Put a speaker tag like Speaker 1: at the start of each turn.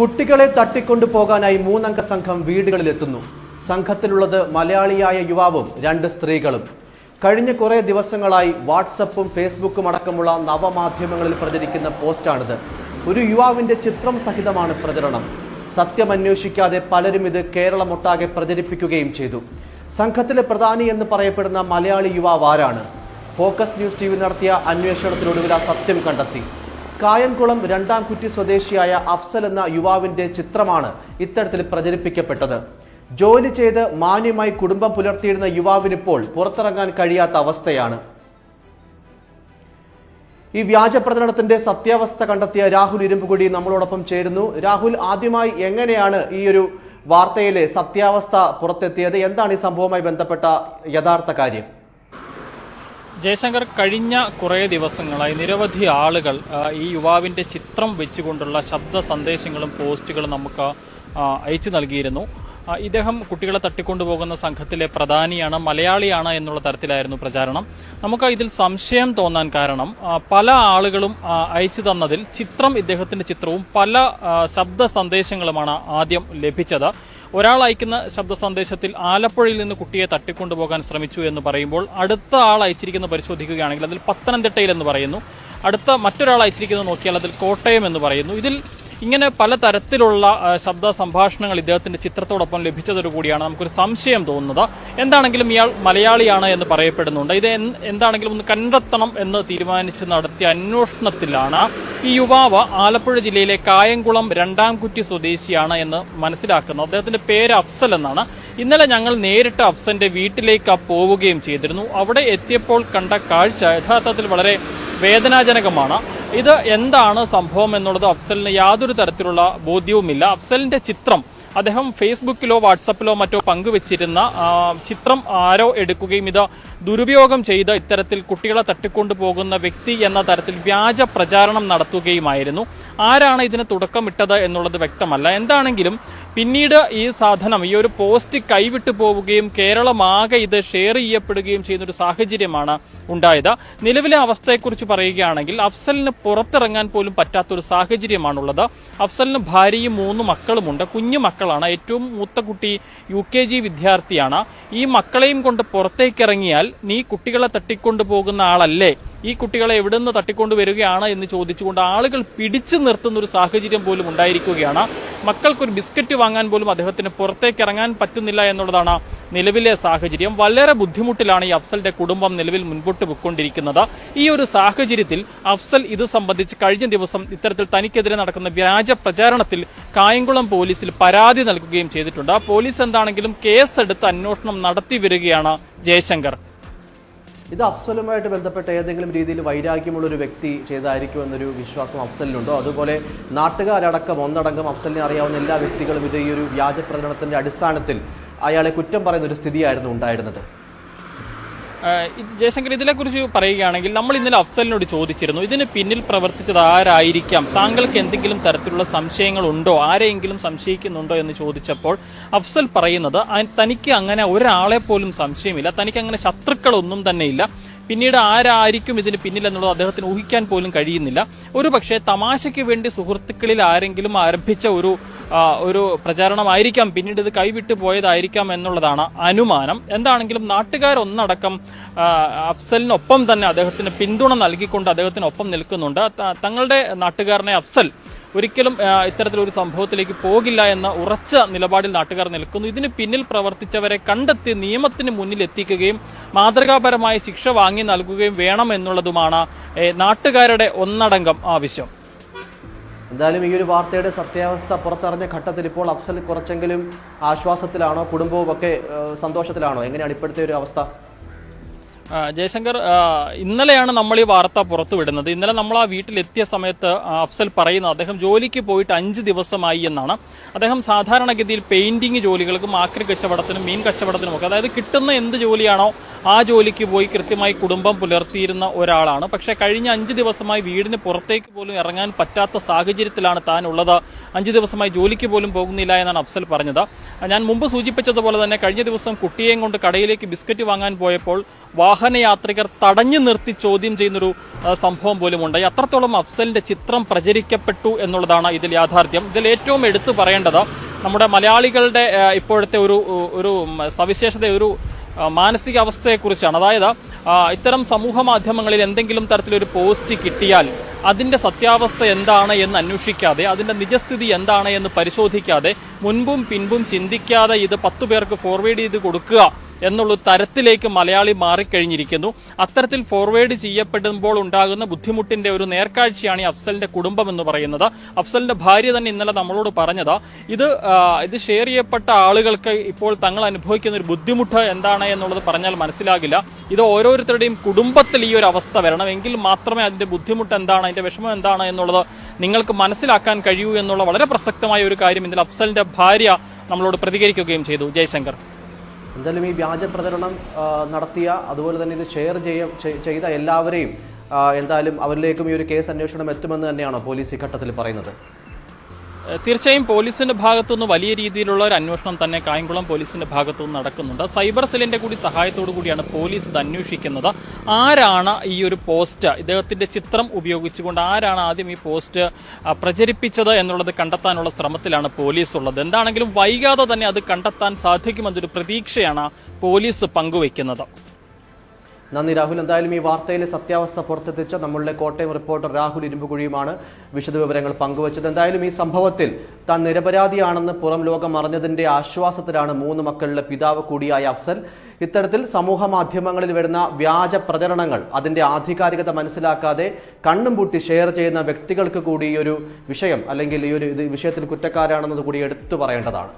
Speaker 1: കുട്ടികളെ തട്ടിക്കൊണ്ടു പോകാനായി മൂന്നംഗ സംഘം വീടുകളിലെത്തുന്നു. സംഘത്തിലുള്ളത് മലയാളിയായ യുവാവും രണ്ട് സ്ത്രീകളും. കഴിഞ്ഞ കുറേ ദിവസങ്ങളായി വാട്സപ്പും ഫേസ്ബുക്കും അടക്കമുള്ള നവമാധ്യമങ്ങളിൽ പ്രചരിക്കുന്ന പോസ്റ്റാണിത്. ഒരു യുവാവിന്റെ ചിത്രം സഹിതമാണ് പ്രചരണം. സത്യമന്വേഷിക്കാതെ പലരും ഇത് കേരളമൊട്ടാകെ പ്രചരിപ്പിക്കുകയും ചെയ്തു. സംഘത്തിലെ പ്രധാനി എന്ന് പറയപ്പെടുന്ന മലയാളി യുവാവ് ആരാണ്? ഫോക്കസ് ന്യൂസ് ടി വി നടത്തിയ അന്വേഷണത്തിനൊടുവിൽ ആ സത്യം കണ്ടെത്തി. കായംകുളം രണ്ടാം കുറ്റി സ്വദേശിയായ അഫ്സൽ എന്ന യുവാവിന്റെ ചിത്രമാണ് ഇത്തരത്തിൽ പ്രചരിപ്പിക്കപ്പെട്ടത്. ജോലി ചെയ്ത് മാന്യമായി കുടുംബം പുലർത്തിയിരുന്ന യുവാവിനിപ്പോൾ പുറത്തിറങ്ങാൻ കഴിയാത്ത അവസ്ഥയാണ്. ഈ വ്യാജ പ്രചരണത്തിന്റെ സത്യാവസ്ഥ കണ്ടെത്തിയ രാഹുൽ ഇരുമ്പുകുടി നമ്മളോടൊപ്പം ചേരുന്നു. രാഹുൽ ആദ്യമായി എങ്ങനെയാണ് ഈ ഒരു വാർത്തയിലെ സത്യാവസ്ഥ പുറത്തെത്തിയത്? എന്താണ് ഈ സംഭവവുമായി ബന്ധപ്പെട്ട യഥാർത്ഥ കാര്യം?
Speaker 2: ജയശങ്കർ കഴിഞ്ഞ കുറേ ദിവസങ്ങളായി നിരവധി ആളുകൾ ഈ യുവാവിന്റെ ചിത്രം വെച്ചുകൊണ്ടുള്ള ശബ്ദ സന്ദേശങ്ങളും പോസ്റ്റുകളും നമുക്ക് അയച്ചു നൽകിയിരുന്നു. ഇദ്ദേഹം കുട്ടികളെ തട്ടിക്കൊണ്ടുപോകുന്ന സംഘത്തിലെ പ്രധാനിയാണ് മലയാളിയാണ് എന്നുള്ള തരത്തിലായിരുന്നു പ്രചാരണം. നമുക്ക് ഇതിൽ സംശയം തോന്നാൻ കാരണം പല ആളുകളും അയച്ചു തന്നതിൽ ചിത്രം ഇദ്ദേഹത്തിന്റെ ചിത്രവും പല ശബ്ദ സന്ദേശങ്ങളുമാണ് ആദ്യം ലഭിച്ചത്. ഒരാൾ അയക്കുന്ന ശബ്ദ സന്ദേശത്തിൽ ആലപ്പുഴയിൽ നിന്ന് കുട്ടിയെ തട്ടിക്കൊണ്ടുപോകാൻ ശ്രമിച്ചു എന്ന് പറയുമ്പോൾ അടുത്ത ആൾ അയച്ചിരിക്കുന്ന പരിശോധിക്കുകയാണെങ്കിൽ അതിൽ പത്തനംതിട്ടയിൽ എന്ന് പറയുന്നു. അടുത്ത മറ്റൊരാൾ അയച്ചിരിക്കുന്നത് നോക്കിയാൽ അതിൽ കോട്ടയം എന്ന് പറയുന്നു. ഇതിൽ ഇങ്ങനെ പല തരത്തിലുള്ള ശബ്ദ സംഭാഷണങ്ങൾ ഇദ്ദേഹത്തിന്റെ ചിത്രത്തോടൊപ്പം ലഭിച്ചതോടുകൂടിയാണ് നമുക്കൊരു സംശയം തോന്നുന്നത്. എന്താണെങ്കിലും ഇയാൾ മലയാളിയാണ് എന്ന് പറയപ്പെടുന്നുണ്ട്. ഇത് എന്താണെങ്കിലും ഒന്ന് കണ്ടെത്തണം എന്ന് തീരുമാനിച്ച് നടത്തിയ അന്വേഷണത്തിലാണ് ഈ യുവാവ് ആലപ്പുഴ ജില്ലയിലെ കായംകുളം രണ്ടാം കുറ്റി സ്വദേശിയാണ് എന്ന് മനസ്സിലാക്കുന്നത്. അദ്ദേഹത്തിന്റെ പേര് അഫ്സൽ എന്നാണ്. ഇന്നലെ ഞങ്ങൾ നേരിട്ട് അഫ്സന്റെ വീട്ടിലേക്ക് പോവുകയും ചെയ്തിരുന്നു. അവിടെ എത്തിയപ്പോൾ കണ്ട കാഴ്ച യഥാർത്ഥത്തിൽ വളരെ വേദനാജനകമാണ്. ഇത് എന്താണ് സംഭവം എന്നുള്ളത് അഫ്സലിന് യാതൊരു തരത്തിലുള്ള ബോധ്യവുമില്ല. അഫ്സലിന്റെ ചിത്രം അദ്ദേഹം ഫേസ്ബുക്കിലോ വാട്സപ്പിലോ മറ്റോ പങ്കുവച്ചിരുന്ന ചിത്രം ആരോ എടുക്കുകയും ഇത് ദുരുപയോഗം ചെയ്ത് ഇത്തരത്തിൽ കുട്ടികളെ തട്ടിക്കൊണ്ടു പോകുന്ന വ്യക്തി എന്ന തരത്തിൽ വ്യാജ പ്രചാരണം നടത്തുകയുമായിരുന്നു. ആരാണ് ഇതിന് തുടക്കമിട്ടത് എന്നുള്ളത് വ്യക്തമല്ല. എന്താണെങ്കിലും പിന്നീട് ഈ സാധനം ഈ ഒരു പോസ്റ്റ് കൈവിട്ടു പോവുകയും കേരളമാകെ ഇത് ഷെയർ ചെയ്യപ്പെടുകയും ചെയ്യുന്ന ഒരു സാഹചര്യമാണ് ഉണ്ടായത്. നിലവിലെ അവസ്ഥയെക്കുറിച്ച് പറയുകയാണെങ്കിൽ അഫ്സലിന് പുറത്തിറങ്ങാൻ പോലും പറ്റാത്തൊരു സാഹചര്യമാണുള്ളത്. അഫ്സലിന് ഭാര്യയും മൂന്ന് മക്കളുമുണ്ട്. കുഞ്ഞു മക്കളാണ്. ഏറ്റവും മൂത്ത കുട്ടി യു കെ ജി വിദ്യാർത്ഥിയാണ്. ഈ മക്കളെയും കൊണ്ട് പുറത്തേക്കിറങ്ങിയാൽ നീ കുട്ടികളെ തട്ടിക്കൊണ്ടു പോകുന്ന ആളല്ലേ? ഈ കുട്ടികളെ എവിടെ നിന്ന് തട്ടിക്കൊണ്ടു വരികയാണ് എന്ന് ചോദിച്ചുകൊണ്ട് ആളുകൾ പിടിച്ചു നിർത്തുന്ന ഒരു സാഹചര്യം പോലും ഉണ്ടായിരിക്കുകയാണ്. മക്കൾക്കൊരു ബിസ്ക്കറ്റ് വാങ്ങാൻ പോലും അദ്ദേഹത്തിന് പുറത്തേക്ക് ഇറങ്ങാൻ പറ്റുന്നില്ല എന്നുള്ളതാണ് നിലവിലെ സാഹചര്യം. വളരെ ബുദ്ധിമുട്ടിലാണ് ഈ അഫ്സലിന്റെ കുടുംബം നിലവിൽ മുൻപോട്ട് പോയിക്കൊണ്ടിരിക്കുന്നത്. ഈ ഒരു സാഹചര്യത്തിൽ അഫ്സൽ ഇത് സംബന്ധിച്ച് കഴിഞ്ഞ ദിവസം ഇത്തരത്തിൽ തനിക്കെതിരെ നടക്കുന്ന വ്യാജ പ്രചാരണത്തിൽ കായംകുളം പോലീസിൽ പരാതി നൽകുകയും ചെയ്തിട്ടുണ്ട്. പോലീസ് എന്താണെങ്കിലും കേസെടുത്ത് അന്വേഷണം നടത്തി വരികയാണ് ജയശങ്കർ.
Speaker 1: ഇത് അഫ്സലുമായിട്ട് ബന്ധപ്പെട്ട ഏതെങ്കിലും രീതിയിൽ വൈരാഗ്യമുള്ള ഒരു വ്യക്തി ചെയ്തായിരിക്കും എന്നൊരു വിശ്വാസം അഫ്സലിനുണ്ടോ. അതുപോലെ നാട്ടുകാരടക്കം ഒന്നടങ്കം അഫ്സലിനെ അറിയാവുന്ന എല്ലാ വ്യക്തികളും ഇത് ഈ ഒരു വ്യാജ അടിസ്ഥാനത്തിൽ അയാളെ കുറ്റം പറയുന്ന ഒരു സ്ഥിതിയായിരുന്നു ഉണ്ടായിരുന്നത്.
Speaker 2: ജയശങ്കർ ഇതിനെക്കുറിച്ച് പറയുകയാണെങ്കിൽ നമ്മൾ ഇന്നലെ അഫ്സലിനോട് ചോദിച്ചിരുന്നു ഇതിന് പിന്നിൽ പ്രവർത്തിച്ചത് ആരായിരിക്കാം? താങ്കൾക്ക് എന്തെങ്കിലും തരത്തിലുള്ള സംശയങ്ങൾ ഉണ്ടോ ആരെയെങ്കിലും സംശയിക്കുന്നുണ്ടോ എന്ന് ചോദിച്ചപ്പോൾ അഫ്സൽ പറയുന്നത് തനിക്ക് അങ്ങനെ ഒരാളെ പോലും സംശയമില്ല തനിക്ക് അങ്ങനെ ശത്രുക്കളൊന്നും തന്നെ ഇല്ല പിന്നീട് ആരായിരിക്കും ഇതിന് പിന്നിൽ എന്നുള്ളത് അദ്ദേഹത്തിന് ഊഹിക്കാൻ പോലും കഴിയുന്നില്ല. ഒരു പക്ഷേ തമാശയ്ക്ക് വേണ്ടി സുഹൃത്തുക്കളിൽ ആരെങ്കിലും ആരംഭിച്ച ഒരു ഒരു പ്രചാരണമായിരിക്കാം. പിന്നീട് ഇത് കൈവിട്ടു പോയതായിരിക്കാം എന്നുള്ളതാണ് അനുമാനം. എന്താണെങ്കിലും നാട്ടുകാരൊന്നടക്കം അഫ്സലിനൊപ്പം തന്നെ അദ്ദേഹത്തിന് പിന്തുണ നൽകിക്കൊണ്ട് അദ്ദേഹത്തിനൊപ്പം നിൽക്കുന്നുണ്ട്. തങ്ങളുടെ നാട്ടുകാരനെ അഫ്സൽ ഒരിക്കലും ഇത്തരത്തിലൊരു സംഭവത്തിലേക്ക് പോകില്ല എന്ന ഉറച്ച നിലപാടിൽ നാട്ടുകാർ നിൽക്കുന്നു. ഇതിന് പിന്നിൽ പ്രവർത്തിച്ചവരെ കണ്ടെത്തി നിയമത്തിന് മുന്നിൽ എത്തിക്കുകയും മാതൃകാപരമായ ശിക്ഷ വാങ്ങി നൽകുകയും വേണമെന്നുള്ളതുമാണ് നാട്ടുകാരുടെ ഒന്നടങ്കം ആവശ്യം.
Speaker 1: എന്തായാലും ഈ ഒരു വാർത്തയുടെ സത്യാവസ്ഥ പുറത്തറിഞ്ഞ ഘട്ടത്തിൽ ഇപ്പോൾ അഫ്സൽ കുറച്ചെങ്കിലും ആശ്വാസത്തിലാണോ കുടുംബവും ഒക്കെ സന്തോഷത്തിലാണോ? എങ്ങനെയാണ് ഇപ്പോഴത്തെ ഒരു അവസ്ഥ?
Speaker 2: ജയശങ്കർ ഇന്നലെയാണ് നമ്മൾ ഈ വാർത്ത പുറത്തുവിടുന്നത്. ഇന്നലെ നമ്മൾ ആ വീട്ടിലെത്തിയ സമയത്ത് അഫ്സൽ പറയുന്നത് അദ്ദേഹം ജോലിക്ക് പോയിട്ട് അഞ്ച് ദിവസമായി എന്നാണ്. അദ്ദേഹം സാധാരണഗതിയിൽ പെയിന്റിങ് ജോലികൾക്കും ആക്രി കച്ചവടത്തിനും മീൻ കച്ചവടത്തിനും ഒക്കെ അതായത് കിട്ടുന്ന എന്ത് ജോലിയാണോ ആ ജോലിക്ക് പോയി കൃത്യമായി കുടുംബം പുലർത്തിയിരുന്ന ഒരാളാണ്. പക്ഷേ കഴിഞ്ഞ അഞ്ച് ദിവസമായി വീടിന് പുറത്തേക്ക് പോലും ഇറങ്ങാൻ പറ്റാത്ത സാഹചര്യത്തിലാണ് താൻ ഉള്ളത്. അഞ്ച് ദിവസമായി ജോലിക്ക് പോലും പോകുന്നില്ല എന്നാണ് അഫ്സൽ പറഞ്ഞത്. ഞാൻ മുമ്പ് സൂചിപ്പിച്ചതുപോലെ തന്നെ കഴിഞ്ഞ ദിവസം കുട്ടിയെയും കൊണ്ട് കടയിലേക്ക് ബിസ്ക്കറ്റ് വാങ്ങാൻ പോയപ്പോൾ വാഹനയാത്രികർ തടഞ്ഞു നിർത്തി ചോദ്യം ചെയ്യുന്നൊരു സംഭവം പോലും ഉണ്ടായി അത്രത്തോളം അഫ്സലിന്റെ ചിത്രം പ്രചരിക്കപ്പെട്ടു എന്നുള്ളതാണ് ഇതിൽ യാഥാർത്ഥ്യം. ഇതിൽ ഏറ്റവും എടുത്തു പറയേണ്ടത് നമ്മുടെ മലയാളികളുടെ ഇപ്പോഴത്തെ ഒരു ഒരു സവിശേഷത ഒരു മാനസികാവസ്ഥയെക്കുറിച്ചാണ്. അതായത് ഇത്തരം സമൂഹ മാധ്യമങ്ങളിൽ എന്തെങ്കിലും തരത്തിലൊരു പോസ്റ്റ് കിട്ടിയാൽ അതിന്റെ സത്യാവസ്ഥ എന്താണ് എന്ന് അന്വേഷിക്കാതെ അതിന്റെ നിജസ്ഥിതി എന്താണ് എന്ന് പരിശോധിക്കാതെ മുൻപും പിൻപും ചിന്തിക്കാതെ ഇത് പത്തു പേർക്ക് ഫോർവേഡ് ചെയ്ത് കൊടുക്കുക എന്നുള്ള തരത്തിലേക്ക് മലയാളി മാറിക്കഴിഞ്ഞിരിക്കുന്നു. അത്തരത്തിൽ ഫോർവേഡ് ചെയ്യപ്പെടുമ്പോൾ ഉണ്ടാകുന്ന ബുദ്ധിമുട്ടിന്റെ ഒരു നേർക്കാഴ്ചയാണ് ഈ അഫ്സലിന്റെ കുടുംബം എന്ന് പറയുന്നത്. അഫ്സലിന്റെ ഭാര്യ തന്നെ ഇന്നലെ നമ്മളോട് പറഞ്ഞത് ഇത് ഇത് ഷെയർ ചെയ്യപ്പെട്ട ആളുകൾക്ക് ഇപ്പോൾ തങ്ങൾ അനുഭവിക്കുന്ന ഒരു ബുദ്ധിമുട്ട് എന്താണ് എന്നുള്ളത് പറഞ്ഞാൽ മനസ്സിലാകില്ല. ഇത് ഓരോരുത്തരുടെയും കുടുംബത്തിൽ ഈ ഒരു അവസ്ഥ വരണമെങ്കിൽ മാത്രമേ അതിന്റെ ബുദ്ധിമുട്ട് എന്താണ് അതിന്റെ വിഷമം എന്താണ് എന്നുള്ളത് നിങ്ങൾക്ക് മനസ്സിലാക്കാൻ കഴിയൂ എന്നുള്ള വളരെ പ്രസക്തമായ ഒരു കാര്യം ഇതിൽ അഫ്സലിന്റെ ഭാര്യ നമ്മളോട് പ്രതികരിക്കുകയും ചെയ്തു. ജയശങ്കർ.
Speaker 1: എന്തായാലും ഈ വ്യാജ പ്രചരണം നടത്തിയ അതുപോലെ തന്നെ ഇത് ഷെയർ ചെയ്യ ചെയ്ത എല്ലാവരെയും എന്തായാലും അവരിലേക്കും ഈ ഒരു കേസ് അന്വേഷണം എത്തുമെന്ന് തന്നെയാണോ പോലീസ് ഈ ഘട്ടത്തിൽ പറയുന്നത്?
Speaker 2: തീർച്ചയായും പോലീസിന്റെ ഭാഗത്തുനിന്ന് വലിയ രീതിയിലുള്ള ഒരു അന്വേഷണം തന്നെ കായംകുളം പോലീസിന്റെ ഭാഗത്തുനിന്ന് നടക്കുന്നുണ്ട്. സൈബർ സെല്ലിന്റെ കൂടി സഹായത്തോടു കൂടിയാണ് പോലീസ് ഇത് അന്വേഷിക്കുന്നത്. ആരാണ് ഈ ഒരു പോസ്റ്റ് ഇദ്ദേഹത്തിന്റെ ചിത്രം ഉപയോഗിച്ചുകൊണ്ട് ആരാണ് ആദ്യം ഈ പോസ്റ്റ് പ്രചരിപ്പിച്ചത് എന്നുള്ളത് കണ്ടെത്താനുള്ള ശ്രമത്തിലാണ് പോലീസ് ഉള്ളത്. എന്താണെങ്കിലും വൈകാതെ തന്നെ അത് കണ്ടെത്താൻ സാധിക്കുമെന്നൊരു പ്രതീക്ഷയാണ് പോലീസ് പങ്കുവയ്ക്കുന്നത്.
Speaker 1: നന്ദി രാഹുൽ. എന്തായാലും ഈ വാർത്തയിലെ സത്യാവസ്ഥ പുറത്തെത്തിച്ച നമ്മളുടെ കോട്ടയം റിപ്പോർട്ടർ രാഹുൽ ഇരുമ്പുകുഴിയുമാണ് വിശദവിവരങ്ങൾ പങ്കുവച്ചത്. എന്തായാലും ഈ സംഭവത്തിൽ താൻ നിരപരാധിയാണെന്ന് പുറം ലോകം അറിഞ്ഞതിന്റെ ആശ്വാസത്തിലാണ് മൂന്ന് മക്കളുടെ പിതാവ് കൂടിയായ അഫ്സൽ. ഇത്തരത്തിൽ സമൂഹ മാധ്യമങ്ങളിൽ വരുന്ന വ്യാജ പ്രചരണങ്ങൾ അതിന്റെ ആധികാരികത മനസ്സിലാക്കാതെ കണ്ണും പൂട്ടി ഷെയർ ചെയ്യുന്ന വ്യക്തികൾക്ക് കൂടി ഈ ഒരു വിഷയം അല്ലെങ്കിൽ ഈ ഒരു ഇത് വിഷയത്തിൽ കുറ്റക്കാരാണെന്നത് കൂടി എടുത്തു പറയേണ്ടതാണ്.